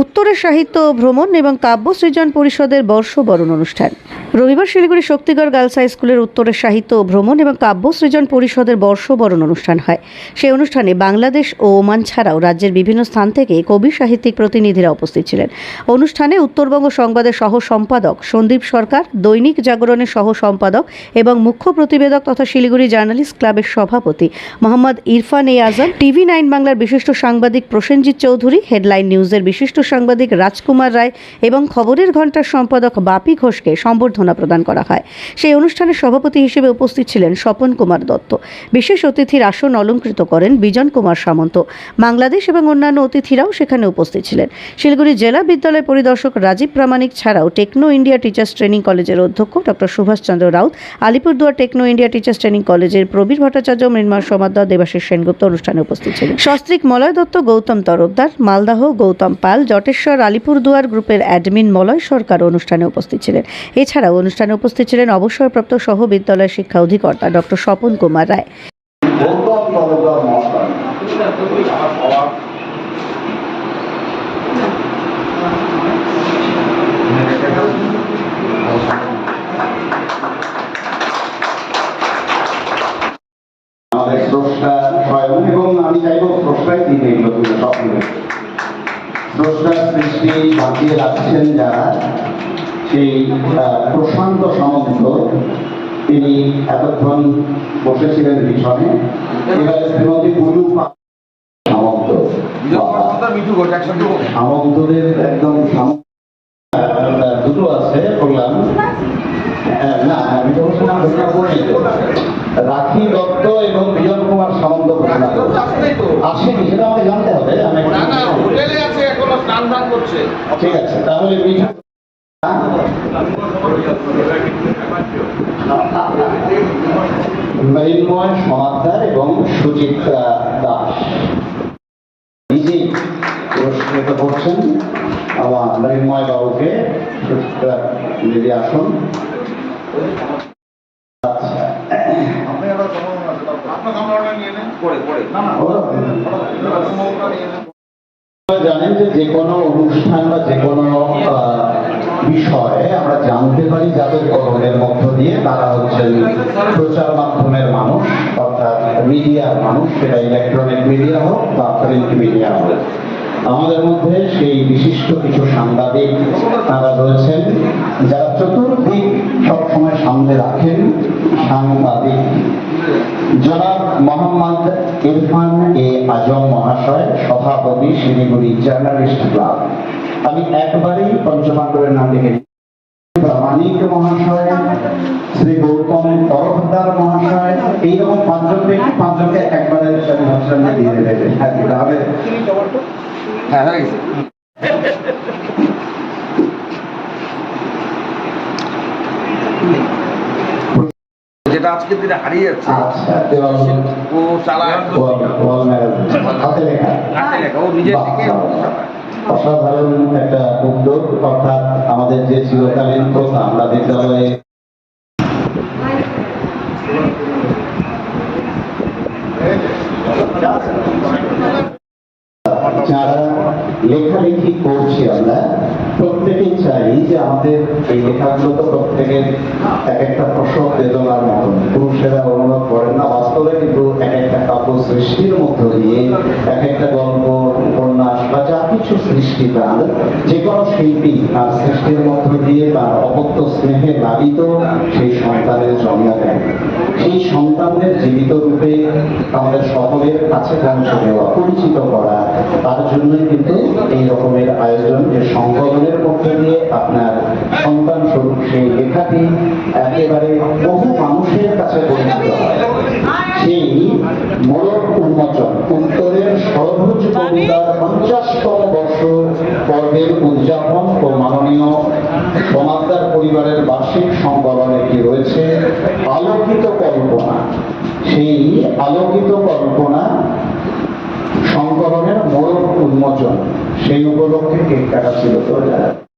উত্তরের সাহিত্য ভ্রমণ এবং কাব্য সৃজন পরিষদের বর্ষবরণ অনুষ্ঠান। রবিবার শিলিগুড়ি শক্তিগড় গার্লস হাই স্কুলের উত্তরের সাহিত্য ভ্রমণ এবং কাব্য সৃজন পরিষদের বর্ষবরণ অনুষ্ঠান হয়। সেই অনুষ্ঠানে বাংলাদেশ ও ওমান ছাড়াও রাজ্যের বিভিন্ন স্থান থেকে কবি সাহিত্যিক প্রতিনিধিরা উপস্থিত ছিলেন। অনুষ্ঠানে উত্তরবঙ্গ সংবাদের সহ সম্পাদক সন্দীপ সরকার, দৈনিক জাগরণের সহ সম্পাদক এবং মুখ্য প্রতিবেদক তথা শিলিগুড়ি জার্নালিস্ট ক্লাবের সভাপতি মোহাম্মদ ইরফান এ আজম, টিভি নাইন বাংলার বিশিষ্ট সাংবাদিক প্রসেনজিৎ চৌধুরী, হেডলাইন নিউজের বিশিষ্ট সাংবাদিক রাজকুমার রায় এবং খবরের ঘণ্টার সম্পাদক বাপি ঘোষকে সম্বর্ধনা প্রদান করা হয়। সেই অনুষ্ঠানে সভাপতি হিসেবে উপস্থিত ছিলেন স্বপন কুমার দত্ত। বিশেষ অতিথির আসন অলঙ্কৃত করেন বিজন কুমার সামন্ত। বাংলাদেশ এবং অন্যান্য অতিথিরাও সেখানে উপস্থিত ছিলেন। শিলিগুড়ি জেলা বিদ্যালয় পরিদর্শক রাজীব প্রামাণিক ছাড়াও টেকনো ইন্ডিয়া টিচার্স ট্রেনিং কলেজের অধ্যক্ষ doctor Subhashchandra Raut, Alipurduar techno India teachers training কলেজের প্রবীর ভট্টাচার্য, মৃন্ময় সমাদ্দার, দেবাশিস সেনগুপ্ত অনুষ্ঠানে উপস্থিত ছিলেন। সস্ত্রিক মলয় দত্ত, গৌতম তরফদার, মালদাহ, গৌতম পাল, জটেশ্বর, আলিপুরদুয়ার গ্রুপের অ্যাডমিন মলয় সরকার অনুষ্ঠানে উপস্থিত ছিলেন। এছাড়াও অনুষ্ঠানে উপস্থিত ছিলেন অবসরপ্রাপ্ত সহ বিদ্যালয় শিক্ষা অধিকর্তা ডক্টর স্বপন কুমার রায়। যারা সেই প্রশান্ত সামন্ত তিনি এতক্ষণ বসেছিলেন পিছনে। এবারে শ্রীমতী সামন্ত। সামন্তদের একদম দুটো আছে বললাম হ্যাঁ, না আমি তো বলছি ঘোষণা করিনি রাখি দত্ত এবং বিজন কুমার সামন্ত ঘোষণা আসেনি সেটা আমাকে জানতে হবে। ঠিক আছে তাহলে মিঠু মৃন্ময় এবং সুচিত্রা দাস। পুরস্কৃত করছেন আমার মৃন্ময় বাবুকে সুচিত্রা আসুন। জানেন যে যে কোনো অনুষ্ঠান বা যে কোনো বিষয়ে আমরা জানতে পারি যাদের কলমের মধ্য দিয়ে তারা হচ্ছেন প্রচার মাধ্যমের মানুষ, অর্থাৎ মিডিয়ার মানুষ, সেটা ইলেকট্রনিক মিডিয়া হোক বা প্রিন্ট মিডিয়া হোক। আমাদের মধ্যে সেই বিশিষ্ট কিছু সাংবাদিক তারা রয়েছেন, যারা চতুর্দিক সবসময় সামনে রাখেন সাংবাদিক। জনাব মোহাম্মদ ইরফান এ আজম মহাশয়, সভাপতি শিলিগুড়ি জার্নালিস্ট ক্লাব। আমি একবারই পঞ্চপাণ্ডবের নাম লিখে। প্রামাণিক মহাশয় শ্রী গৌতম তরফদার মহাশয় এইরকম পাঁচজন ব্যক্তি পাঁচজনকে একবারে ভাবছিলাম দিয়ে দেবে? হ্যাঁ, তাহলে হ্যাঁ হয়ে যেটা আজকের দিনে হারিয়ে যাচ্ছে ও চালায়। হাতে লেখা। ও নিজে থেকে। অসাধারণ একটা উদ্যোগ, অর্থাৎ আমাদের যে চিরকালীন প্রথা, আমরা বিদ্যালয়ে যারা লেখালেখি করছি আমরা, প্রত্যেকেই চাই যে আমাদের এই লেখাগুলো তো প্রত্যেকের এক একটা প্রসব বেদনার মতন। পুরুষেরা অনুভব সৃষ্টি তার যে কোনো শিল্পী তার সৃষ্টির মধ্য দিয়ে তার অপত্য স্নেহে লালিত সেই সন্তানের জন্ম দেন সেই সন্তানদের জীবিত রূপে আমাদের সকলের কাছে পৌঁছে দেওয়া, পরিচিত করা, তার জন্যই কিন্তু এই রকমের আয়োজন যে সংকলনের মধ্যে দিয়ে আপনার সন্তান স্বরূপ সেই লেখাটি একেবারে বহু মানুষের কাছে পরিচিত হয়। সেই মোড়ক উন্মোচন কবিতার পঞ্চাশতম বর্ষ পর্বের উদযাপন ও মাননীয় সমাজদার পরিবারের বার্ষিক সংকলন কি রয়েছে? আলোকিত কল্পনা। সেই আলোকিত কল্পনা সংকলনের মোড়ক উন্মোচন সেই উপলক্ষে কেক কাটা ছিল তো